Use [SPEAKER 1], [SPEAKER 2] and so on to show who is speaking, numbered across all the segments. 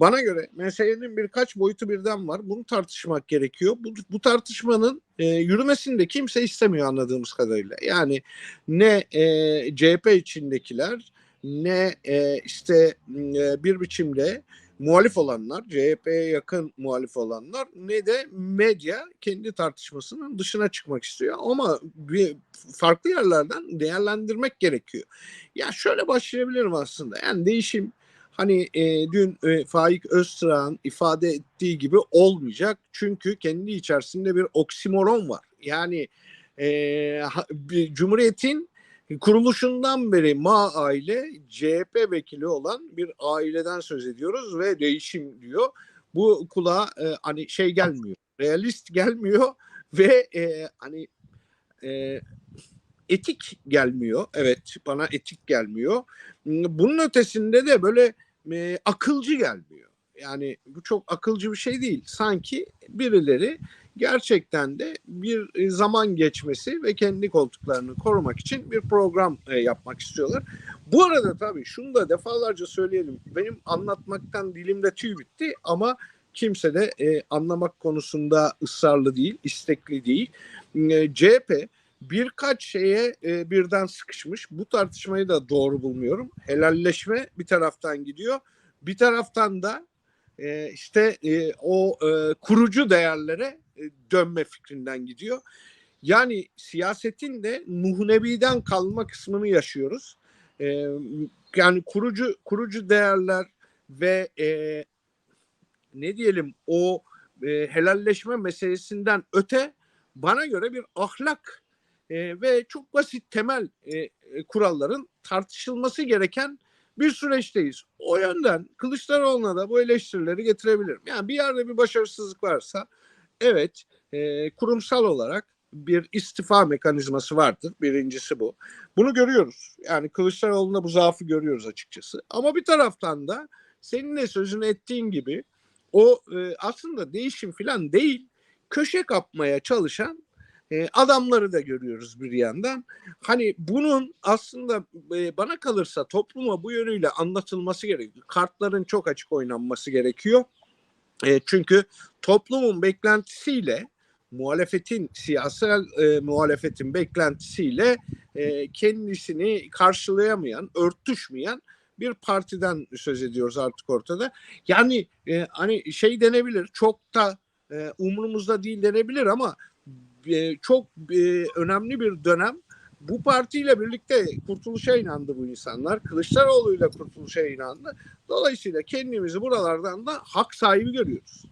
[SPEAKER 1] Bana göre meselenin birkaç boyutu birden var. Bunu tartışmak gerekiyor. Bu, bu tartışmanın e, yürümesini de kimse istemiyor anladığımız kadarıyla. Yani ne e, CHP içindekiler ne e, işte e, bir biçimde muhalif olanlar, CHP'ye yakın muhalif olanlar ne de medya kendi tartışmasının dışına çıkmak istiyor. Ama bir farklı yerlerden değerlendirmek gerekiyor. Ya şöyle başlayabilirim aslında. Yani değişim hani e, dün e, Faik Öztürk'ün ifade ettiği gibi olmayacak. Çünkü kendi içerisinde bir oksimoron var. Yani e, ha- bir Cumhuriyet'in kuruluşundan beri Ma aile CHP vekili olan bir aileden söz ediyoruz ve değişim diyor. Bu kulağa e, hani şey gelmiyor. Realist gelmiyor ve e, hani e, etik gelmiyor. Evet bana etik gelmiyor. Bunun ötesinde de böyle e, akılcı gelmiyor. Yani bu çok akılcı bir şey değil. Sanki birileri gerçekten de bir e, zaman geçmesi ve kendi koltuklarını korumak için bir program e, yapmak istiyorlar. Bu arada tabii şunu da defalarca söyleyelim. Benim anlatmaktan dilimde tüy bitti ama kimse de e, anlamak konusunda ısrarlı değil, istekli değil. E, CHP birkaç şeye e, birden sıkışmış. Bu tartışmayı da doğru bulmuyorum. Helalleşme bir taraftan gidiyor. Bir taraftan da e, işte e, o e, kurucu değerlere e, dönme fikrinden gidiyor. Yani siyasetin de Nuh Nebi'den kalma kısmını yaşıyoruz. E, yani kurucu kurucu değerler ve e, ne diyelim o e, helalleşme meselesinden öte bana göre bir ahlak e, ve çok basit temel e, kuralların tartışılması gereken bir süreçteyiz. O yönden Kılıçdaroğlu'na da bu eleştirileri getirebilirim. Yani bir yerde bir başarısızlık varsa evet e, kurumsal olarak bir istifa mekanizması vardır. Birincisi bu. Bunu görüyoruz. Yani Kılıçdaroğlu'nda bu zaafı görüyoruz açıkçası. Ama bir taraftan da senin de sözünü ettiğin gibi o e, aslında değişim falan değil köşe kapmaya çalışan e, adamları da görüyoruz bir yandan. Hani bunun aslında e, bana kalırsa topluma bu yönüyle anlatılması gerekiyor. Kartların çok açık oynanması gerekiyor. E, çünkü toplumun beklentisiyle muhalefetin siyasal e, muhalefetin beklentisiyle e, kendisini karşılayamayan, örtüşmeyen bir partiden söz ediyoruz artık ortada. Yani e, hani şey denebilir, çok da e, umurumuzda değil denebilir ama e, çok e, önemli bir dönem. Bu partiyle birlikte kurtuluşa inandı bu insanlar. Kılıçdaroğlu'yla kurtuluşa inandı. Dolayısıyla kendimizi buralardan da hak sahibi görüyoruz.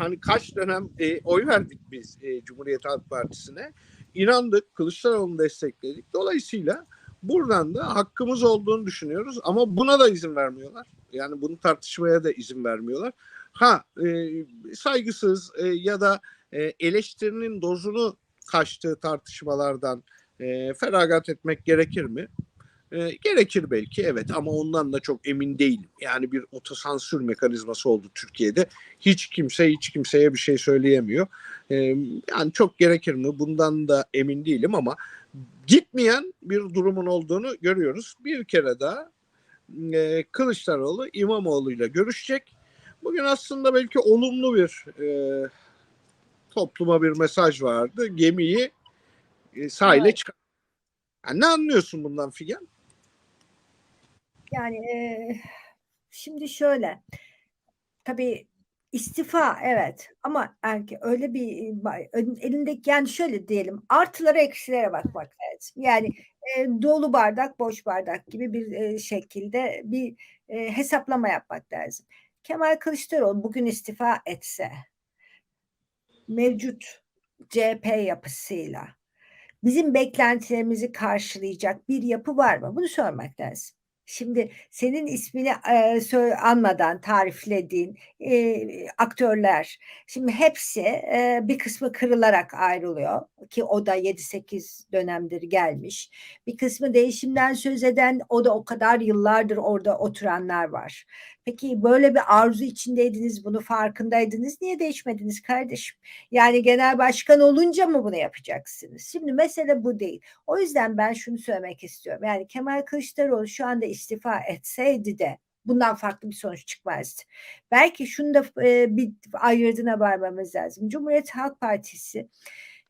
[SPEAKER 1] Yani kaç dönem e, oy verdik biz e, Cumhuriyet Halk Partisi'ne. İnandık, Kılıçdaroğlu'nu destekledik. Dolayısıyla buradan da hakkımız olduğunu düşünüyoruz. Ama buna da izin vermiyorlar. Yani bunu tartışmaya da izin vermiyorlar. Ha e, saygısız e, ya da e, eleştirinin dozunu kaçtığı tartışmalardan e, feragat etmek gerekir mi? E, gerekir belki evet ama ondan da çok emin değilim. Yani bir otosansür mekanizması oldu Türkiye'de. Hiç kimse hiç kimseye bir şey söyleyemiyor. E, yani çok gerekir mi? Bundan da emin değilim ama gitmeyen bir durumun olduğunu görüyoruz. Bir kere daha e, Kılıçdaroğlu İmamoğlu ile görüşecek. Bugün aslında belki olumlu bir e, topluma bir mesaj vardı. Gemiyi e, sahile
[SPEAKER 2] Evet.
[SPEAKER 1] çıkar. Yani ne anlıyorsun bundan Figen?
[SPEAKER 2] Yani eee, şimdi şöyle tabii istifa evet ama erke öyle bir elindeki yani şöyle diyelim artılara eksilere bakmak lazım. Yani eee, dolu bardak boş bardak gibi bir eee, şekilde bir eee, hesaplama yapmak lazım. Kemal Kılıçdaroğlu bugün istifa etse mevcut CHP yapısıyla bizim beklentilerimizi karşılayacak bir yapı var mı? Bunu sormak lazım. Şimdi senin ismini e, anmadan tariflediğin e, aktörler, şimdi hepsi e, bir kısmı kırılarak ayrılıyor ki o da 7-8 dönemdir gelmiş. Bir kısmı değişimden söz eden o da o kadar yıllardır orada oturanlar var. Peki böyle bir arzu içindeydiniz, bunu farkındaydınız. Niye değişmediniz kardeşim? Yani genel başkan olunca mı bunu yapacaksınız? Şimdi mesele bu değil. O yüzden ben şunu söylemek istiyorum. Yani Kemal Kılıçdaroğlu şu anda istifa etseydi de bundan farklı bir sonuç çıkmazdı. Belki şunu da e, bir ayırdığına varmamız lazım. Cumhuriyet Halk Partisi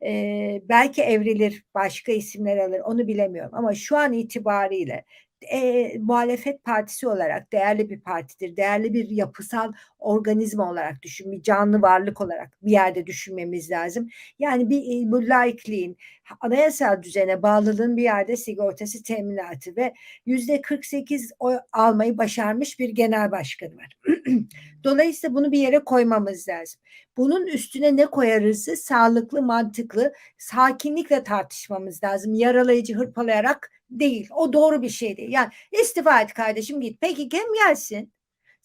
[SPEAKER 2] e, belki evrilir, başka isimler alır onu bilemiyorum ama şu an itibariyle e, muhalefet partisi olarak değerli bir partidir. Değerli bir yapısal organizma olarak düşün, bir canlı varlık olarak bir yerde düşünmemiz lazım. Yani bir bu laikliğin, anayasal düzene bağlılığın bir yerde sigortası teminatı ve yüzde 48 oy almayı başarmış bir genel başkanı var. Dolayısıyla bunu bir yere koymamız lazım. Bunun üstüne ne koyarızı sağlıklı, mantıklı, sakinlikle tartışmamız lazım. Yaralayıcı, hırpalayarak değil. O doğru bir şey değil. Yani istifa et kardeşim git. Peki kim gelsin?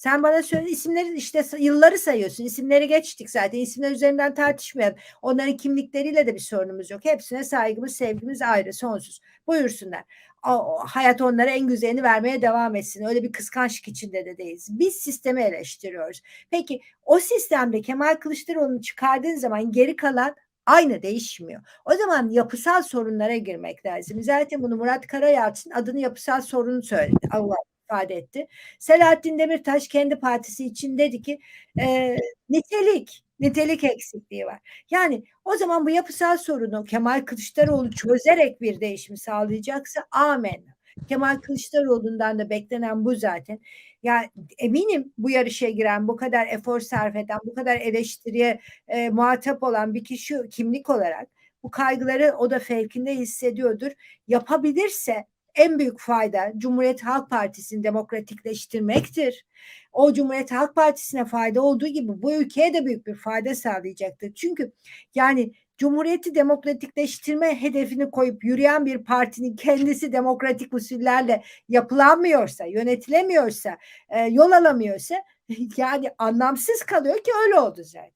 [SPEAKER 2] Sen bana söyle isimleri işte yılları sayıyorsun. İsimleri geçtik zaten. İsimler üzerinden tartışmayalım. Onların kimlikleriyle de bir sorunumuz yok. Hepsine saygımız, sevgimiz ayrı, sonsuz. Buyursunlar. O, hayat onlara en güzelini vermeye devam etsin. Öyle bir kıskançlık içinde de değiliz. Biz sistemi eleştiriyoruz. Peki o sistemde Kemal Kılıçdaroğlu'nu çıkardığın zaman geri kalan aynı değişmiyor. O zaman yapısal sorunlara girmek lazım. Zaten bunu Murat Karayalçın adını yapısal sorun söyledi. Allah ifade etti. Selahattin Demirtaş kendi partisi için dedi ki e, nitelik, nitelik eksikliği var. Yani o zaman bu yapısal sorunu Kemal Kılıçdaroğlu çözerek bir değişim sağlayacaksa amen. Kemal Kılıçdaroğlu'ndan da beklenen bu zaten. Ya eminim bu yarışa giren, bu kadar efor sarf eden, bu kadar eleştiriye e, muhatap olan bir kişi kimlik olarak bu kaygıları o da fevkinde hissediyordur. Yapabilirse en büyük fayda Cumhuriyet Halk Partisi'ni demokratikleştirmektir. O Cumhuriyet Halk Partisi'ne fayda olduğu gibi bu ülkeye de büyük bir fayda sağlayacaktır. Çünkü yani Cumhuriyeti demokratikleştirme hedefini koyup yürüyen bir partinin kendisi demokratik usullerle yapılanmıyorsa, yönetilemiyorsa, e, yol alamıyorsa yani anlamsız kalıyor ki öyle oldu zaten.